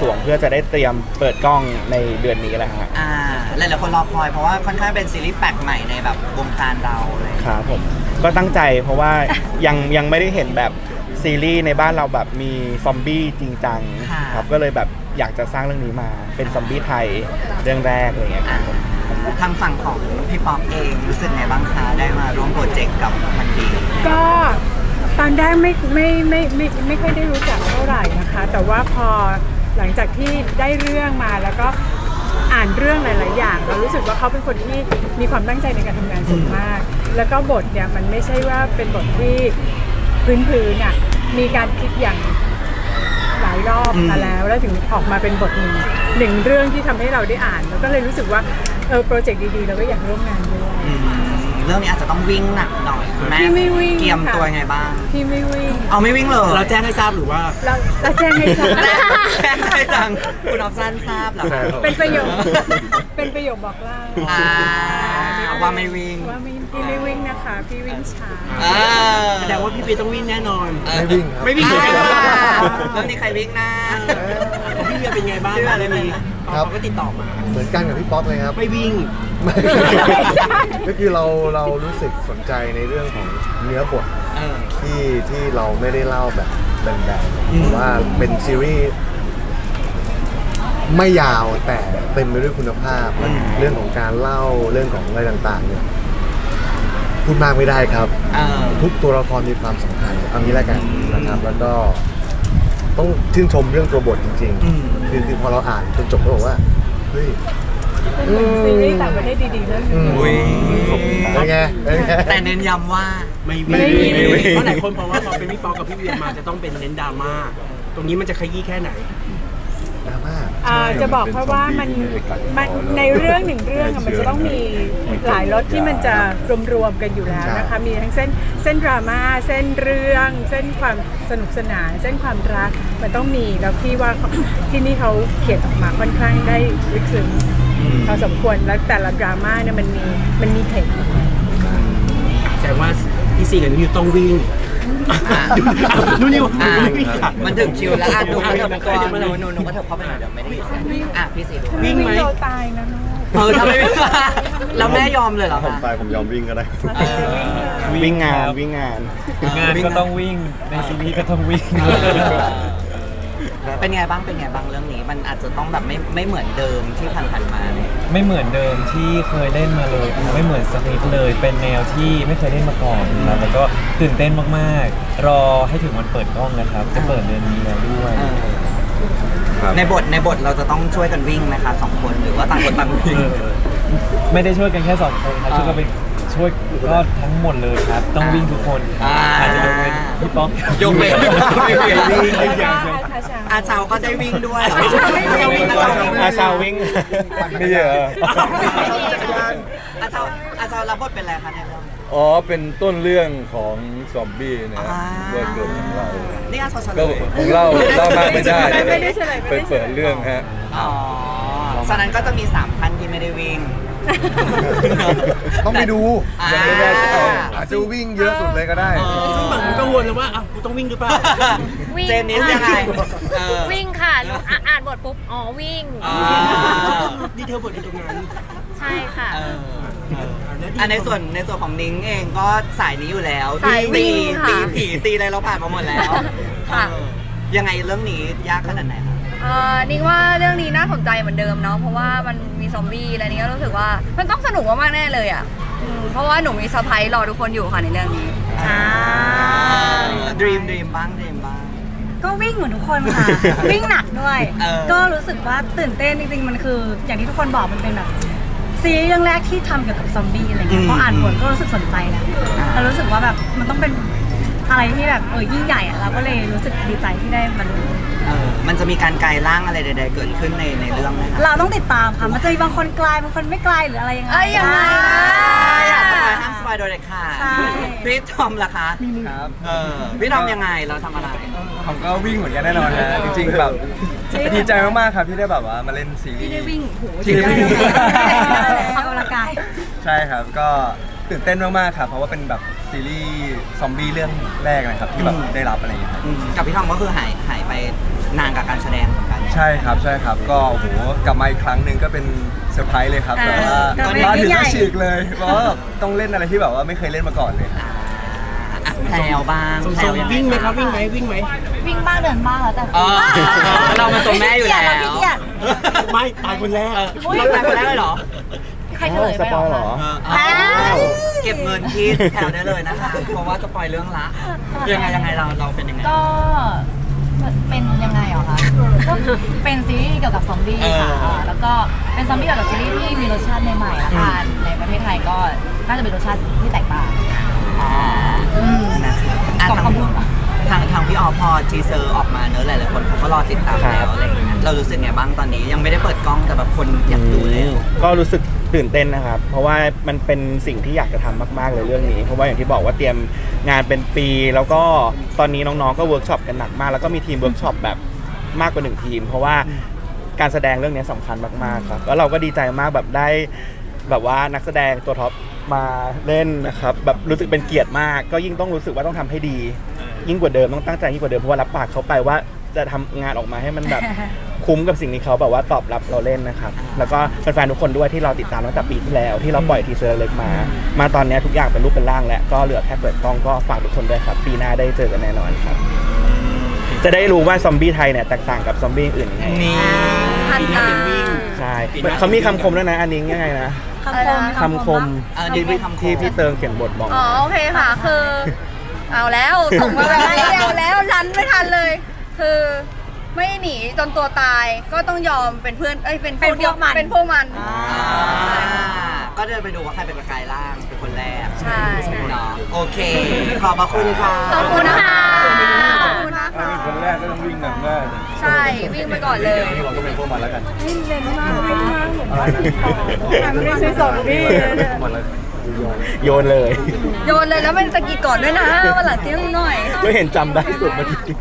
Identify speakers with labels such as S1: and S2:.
S1: สรวงเพื่อจะได้เตรียมเปิดกล้องในเดือนนี้แหละฮะ
S2: อ่าหลายๆคนรอคอยเพราะว่าค่อนข้างเป็นซีรีส์แปลกใหม่ในแบบวงการเราเลย
S1: ครับผมก็ตั้งใจเพราะว่า ยังยังไม่ได้เห็นแบบซีรีส์ในบ้านเราแบบมีซอมบี้จริงจัง
S2: ค่ะ
S1: ครับก็เลยแบบอยากจะสร้างเรื่องนี้มาเป็นซอมบี้ไทยเรื่องแรกอะไรเงี้ยค
S2: อ่า
S1: รับผม
S2: ทางฝั่งของพี่ป๊อปเองรู้สึกไงบ้างคะได้มาร่วมโปรเจกต์กับมันดี
S3: ก็ตอนแรกไม่ไม่ไม่ไม่ไม่ค่อยได้รู้จักเท่าไหร่นะคะ แต่ว่าพอ หลังจากที่ได้เรื่องมาแล้วก็อ่านเรื่องหลาย ๆ อย่างเรารู้สึกว่าเขาเป็นคนที่มีความตั้งใจในการทำงานสูงมาก แล้วก็บทเนี่ยมันไม่ใช่ว่าเป็นบทที่พื้นพื้นอะมีการคิดอย่างหลายรอบ
S2: มา
S3: แล้ว แล้วถึงออกมาเป็นบทหนึ่งหนึ่งเรื่องที่ทำให้เราได้อ่าน แล้วก็เลยรู้สึกว่าเออโปรเจกต์ดี ๆ เราก็อยากร่วมงานด้วย
S2: เรื่องนี้อาจจะต้องวิ่งหนักหน่อยคุณแม่
S3: พี่ไม่วิ่ง
S2: เตรียม
S3: ค่ะ
S2: ตัวยังไงบ้าง
S3: พี่ไม่วิ่ง
S2: เอาไม่วิ่งเลย
S4: เราแจ้งให้ทราบหรือว่า
S3: เราเราแจ้งให้ทราบ
S2: แจ้งให้จังคุณออฟซันทราบเหรอคะ
S3: เป็นประโยคเป็นประโยคบอกเล่า
S2: อ่าว่าไม่วิ่ง
S3: ว่าไม่พี่ไม่วิ่งนะคะ พี่วิ่งช้า
S2: อ่า
S4: แสดงว่าพี่เปียต้องวิ่งแน่นอน
S5: ไม่วิ่งครับ
S4: ไม่วิ่ง
S2: อ่า
S4: เลย
S2: เรื่องนี้ใครวิ่งนะ
S4: ของพี่เบียเป็นไงบ้าง
S2: ชื่ออะไร
S4: มี
S2: นะ
S4: เขาก็ติดต่อมา
S5: เหมือนกันกับพี่ป๊อปเลยครับ
S4: ไม่วิ่ง
S5: ไม่ก็คือเราเรารู้สึกสนใจในเรื่องของเนื้อบท
S2: เออ
S5: ที่ที่เราไม่ได้เล่าแบบแบน
S2: อืม
S5: ๆว่าเป็นซีรีส์ไม่ยาวแต่เต็มไปด้วยคุณภาพและเรื่องของการเล่าเรื่องของอะไรต่างๆเนี่ยพูดมากไม่ได้ครับ
S2: เออ
S5: ทุกตัวละครมีความสำคัญเอางี้แล้วกันนะครับ แล้วก็ ต้องชื่นชมเรื่องตัวบทจริง
S2: อืม
S5: ๆคือคือพอเราอ่านจนจบก็บอกว่าเฮ้ย
S3: เป็นเหมือนซีรีส์ต่างประเทศดีๆเรื่องหนึ
S5: อื
S3: ง
S5: ม
S2: อุ๊ย
S5: เป็นไงเป็นไง
S2: แต่เน้นย้ำว่า
S4: ไม่
S3: ไม่
S4: วิ่ง
S3: วิ่ง
S4: เพราะหลายคนเพราะว่าพอเป็นพี่ปอกับพี่เบียมาจะต้องเป็นเน้นดราม่าตรงนี้มันจะขยี้แค่ไหน
S5: ดราม่า
S3: อ่าจะบอกเพราะว่ามันมันในเรื่องหนึ่งเรื่องอะมันจะต้องมีหลายรสที่มันจะรวมๆกันอยู่แล้วนะคะ มีทั้งเส้นเส้นดราม่าเส้นเรื่อง เส้นความสนุกสนาน เส้นความรักมันต้องมีแล้วพี่ว่าเขาที่นี่เขาเขียนออกมาค่อนข้างได้ลึกซึ้งพอสมควรแล้วแต่ละดราม่าเนี่ยมันมีมันมีเหตุ
S4: แสดงว่าพี่ซีกับนิวต้องวิ่ง นู่นนิว
S2: อ่า
S4: ไม่วิ่งค่ะ
S2: มันถึงคิวแล้วอะดูกระเถิบตัว
S4: เดี๋ยวมา
S2: ห
S4: หน่
S2: นู
S4: อย
S2: หนูหนูก็เถอะเข้าไปหน่อยเดี๋ยวไม่ได้ยินเสียงอะพี่สีดู
S4: วิ่งไหม
S3: โดนตายนะ
S2: เออทำไมไม่แล้วแม่ยอมเลยเหรอ
S5: ผม
S2: คะ
S5: ตายผมยอมวิ่งก็ได้
S2: เออ
S1: วิ่งงานวิ่งงาน
S6: งานก็ต้องวิ่งในซีรีส์ก็ต้องวิ่ง
S2: เป็นไงบ้างเป็นไงบ้างเรื่องนี้ มันอาจจะต้องแบบไม่ไม่เหมือนเดิมที่ผ่านๆมาเนี่ย
S6: ไม่เหมือนเดิมที่เคยเล่นมาเลยไม่เหมือนสนิทเลย เป็นแนวที่ไม่เคยเล่นมาก่อนนะครับแล้วก็ตื่นเต้นมากๆ รอให้ถึงวันเปิดกล้องนะครับ จะเปิดเดือนนี้แล้วด้วย
S2: เออในบทในบทเราจะต้องช่วยกันวิ่งไหมคะสองคนหรือว่าต่างคนต่างวิ่ง
S6: ไม่ได้ช่วยกันแค่สองคนครับช่วยกันไป ช่วยก็ทั้งหมดเลยครับ ต้องวิ่งทุกคน
S2: อ่า
S6: อาจจะยกเว้นพี่ป๊อก
S2: ยกเว้นไม่วิ่ง
S3: อาชา
S2: อาชาวก็ได้วิ่งด้วย
S3: ไม่วิ่ง
S2: อาชาววิ่ง
S1: อาชาววิ่งไม่เยอะ
S2: อาชาวอาชาวรับบทเป็นอะไรคะในเรื่อง
S7: อ๋อเป็นต้นเรื่องของซอมบี้นะ
S2: อ่า
S7: ว่าเกิดของเรา
S2: นี่อาชาวเฉล
S7: ก็
S2: ย
S7: ของเราเล่ามากไม่ได้
S3: ไม่ได้เฉลย
S7: ไปเปิดเรื่องฮะ
S2: อ๋อฉะนั้นก็จะมีสามท่านที่ไม่ได้วิ่ง
S5: ต้องไปดู
S2: อ่า
S5: อาจจะวิ่งเยอะสุดเลยก็ได้
S4: ซึ่งแบบมันกังวลเลยว่าอ้าวกูต้องวิ่งหรือเปล่า
S8: วิ่ง
S2: เจนนิสยังไงเออ
S8: วิ่งค่ะหนูอะอ่านบทปุ๊บ อ๋อ วิ่ง
S2: อ่า
S4: ดีเทลบทอยู่ตรงนั้น
S8: ใช่ค่ะ
S2: เออ
S4: แล้วดี
S2: อันในส่วนในส่วนของนิ้งเองก็สายนี้อยู่แล้ว
S8: สายวิ่
S2: ตี
S8: งค่ะ
S2: ตีผีตีอะไรเราผ่านมาหมดแล้ว
S8: ค่ะ
S2: เออยังไงเรื่องนี้ยากขนาดไหนคะ
S8: เอ่อนี่ว่าเรื่องนี้น่าสนใจเหมือนเดิมเนาะเพราะว่ามันมีซอมบี้อะไรนี้ก็รู้สึกว่ามันต้องสนุกมากๆแน่เลยอะอืมเพราะว่าหนูมีเซอร์ไพรส์รอทุกคนอยู่ค่ะในเรื่องนี้
S2: ดรีมดรีมบ้างดรีมบ้าง
S9: ก็วิ่งเหมือนทุกคนค่ะ วิ่งหนักด้วย
S2: เออ
S9: ก็รู้สึกว่าตื่นเต้นจริงๆ มันคือ อย่างที่ทุกคนบอกมันเป็นแบบซีรีส์เรื่องแรกที่ทำเกี่ยวกับซอมบี้อะไรเงี้ยพออ่านบทก็รู้สึกสนใจนะแล้วรู้สึกว่าแบบมันต้องเป็นอะไรที่แบบเออยิ่งใหญ่อะเราก็เลยรู้สึกดีใจที่ได้มาดู
S2: เออ มันจะมีการกลายร่างอะไรใดๆเกิดขึ้นในในเรื่องไหมคะ
S9: เราต้องติดตามค่ะ มันจะมีบางคนกลายบางคนไม่กลายหรืออะไรยังไง
S8: เอ้ยยังไง
S2: อยากสปอยห้ามสปอยโดยเด็ดขาด
S9: ใช่
S2: พี่ทอมล่ะคะ
S1: ครับ
S2: เออพี่ทอมยังไงเราทำอะไร
S1: ผมก็วิ่งเหมือนกันแน่นอนนะจริงๆแบบดีใจมากๆครับที่ได้แบบว่ามาเล่นซีรีส์
S8: ที่ได้วิ่งโห
S1: ที่ได้วิ่ง
S9: ออกกำลังกาย
S1: ใช่ครับก็
S10: ตื่นเต้นมากๆครับเพราะว่าเป็นแบบซีรีส์ซอมบี้เรื่องแรกนะครับที่แบบได้รับอะไรอย่างเงี้ยครับ
S2: กับพี่ทอมก็คือหายหายไป นานกับการแสดงเหมือนกัน
S10: ใช่ครับใช่ครับก็โอ้โหกลับมาอีกครั้งหนึ่งก็เป็นเซอร์ไพรส์เลยครับ
S9: อ่า
S10: แต่ว่า
S9: ก็เป็น
S10: มาถึง
S9: ใหญ่
S10: ก็ฉีกเลยเพราะว่าต้องเล่นอะไรที่แบบว่าไม่เคยเล่นมาก่อนเลยครับ
S2: อ่าอะแพลวบ้าง
S4: สม
S2: แพ
S4: ส
S2: ล
S4: ม
S2: วยังไง
S4: วิ่งไหมครับวิ่งไหมวิ่งไหม
S9: วิ่งบ้างเดินบ้างแล้วแต่
S2: อ๋อเราเป็นตัวแม่อยู่แล้ว
S9: เราขี้เกียจ
S4: ไม่ตายคนแรก
S2: เราไปคนแรกเลยเหรอ
S9: ใครเฉลย
S1: ส
S9: ไป
S1: ปอยเห
S9: ห
S1: ร
S9: ร
S1: อ
S9: อ
S2: อ้าว เก็บเงินที่แถวได้เลยนะคะเพราะว่าจะปล่อยเรื่องละยังไงยังไงเราเราเป็นยังไง
S9: ก็ เป็นยังไงเหรอคะก็เป็นซีรีส์เกี่ยวกับซอมบี้ค่ะ
S2: เอออ่า
S9: แล้วก็เป็นซอมบี้เกี่ยวกับซีรีส์ที่มีรสชาติใหม่ๆละกันในประเทศไทยก็น่าจะเป็นรสชาติที่แตกต่าง
S2: อ๋อ
S9: อืม
S2: นะครับอะ
S9: สอง
S2: ทาง
S9: คำพูดเหรอ
S2: ทางทางพี่ออพอทีเซอร์ออกมาเนอะหลายๆคนเขาก็รอติดตาม
S1: ครั
S2: แล้ว
S1: บ
S2: อะไรอย่างเงี้ยเรารู้สึกไงบ้างตอนนี้ยังไม่ได้เปิดกล้องแต่แบบคนอยากดูแล้ว
S1: ก็รู้สึก ตื่นเต้นนะครับ เพราะว่ามันเป็นสิ่งที่อยากจะทำมาก ๆ เลยเรื่องนี้ เพราะว่าอย่างที่บอกว่าเตรียมงานเป็นปี แล้วก็ตอนนี้น้องๆก็เวิร์กช็อปกันหนักมาก แล้วก็มีทีมเวิร์กช็อปแบบมากกว่าหนึ่งทีม เพราะว่าการแสดงเรื่องนี้สำคัญมากๆครับแล้วเราก็ดีใจมากแบบได้แบบว่านักแสดงตัวท็อปมาเล่นนะครับแบบรู้สึกเป็นเกียรติมาก ก็ยิ่งต้องรู้สึกว่าต้องทำให้ดี ยิ่งกว่าเดิมต้องตั้งใจยิ่งกว่าเดิมเพราะว่ารับปากเขาไปว่าจะทำงานออกมาให้มันแบบ คุ้มกับสิ่งที่เขาแบบว่าตอบรับเราเล่นนะครับ แล้วก็แฟนๆทุกคนด้วยที่เราติดตามตั้งแต่ปีที่แล้ว ที่เราปล่อยทีเซอร์เล็กมา มาตอนนี้ทุกอย่างเป็นรูปเป็นร่างแล้วก็เหลือแค่เปิดกล้องก็ฝากทุกคนด้วยครับ ปีหน้าได้เจอกันแน่นอนครับ จะได้รู้ว่าซอมบี้ไทยเนี่ยแตกต่างกับซอมบี้อื่นยังไง
S2: นี่
S8: ทันตา
S1: ใช่เขามีคำคมด้วยนะอันนี้ยังไงนะ
S9: คำคม
S1: คำคม
S2: เออดีไปทำโค
S1: ที่พี่เติงเขียนบทบอก
S8: อ๋อโอเคค่ะคือ เอาแล้วส่งมาแบบนี้เอาแล้วรันไม่ทันเลย คือ ไม่หนีจนตัวตายก็ต้องยอมเป็นเพื่อนเอ้ยเป็น
S9: เป็นพวกมัน
S8: เป็นพวกมัน
S2: อ่าก็เดินไปดูว่าใครเป็นประกายล่างเป็นคนแรก
S8: ใช่
S2: เนาะโอเค ขอบพระคุณค่ะ
S8: ขอบคุณนะคะขอบคุณนะ
S7: ถ้า
S8: คะ
S7: เป็นคนแรกก็ต้องวิ่งนำหน้า
S8: ใช่วิ่งไปก่อนเลย
S7: เราก็เป็นพวกมันแล้วกัน
S3: มันไม่ใช่ซอมบี้นะเนี่ย
S7: หมดแล้ว
S1: โยนเลย
S8: โยนเลยแล้วมันสะกิดก่อนด้วยนะวันหลังเตี้ยงหน่อย
S1: ก็เห็นจำได้สุดเมื่อกี้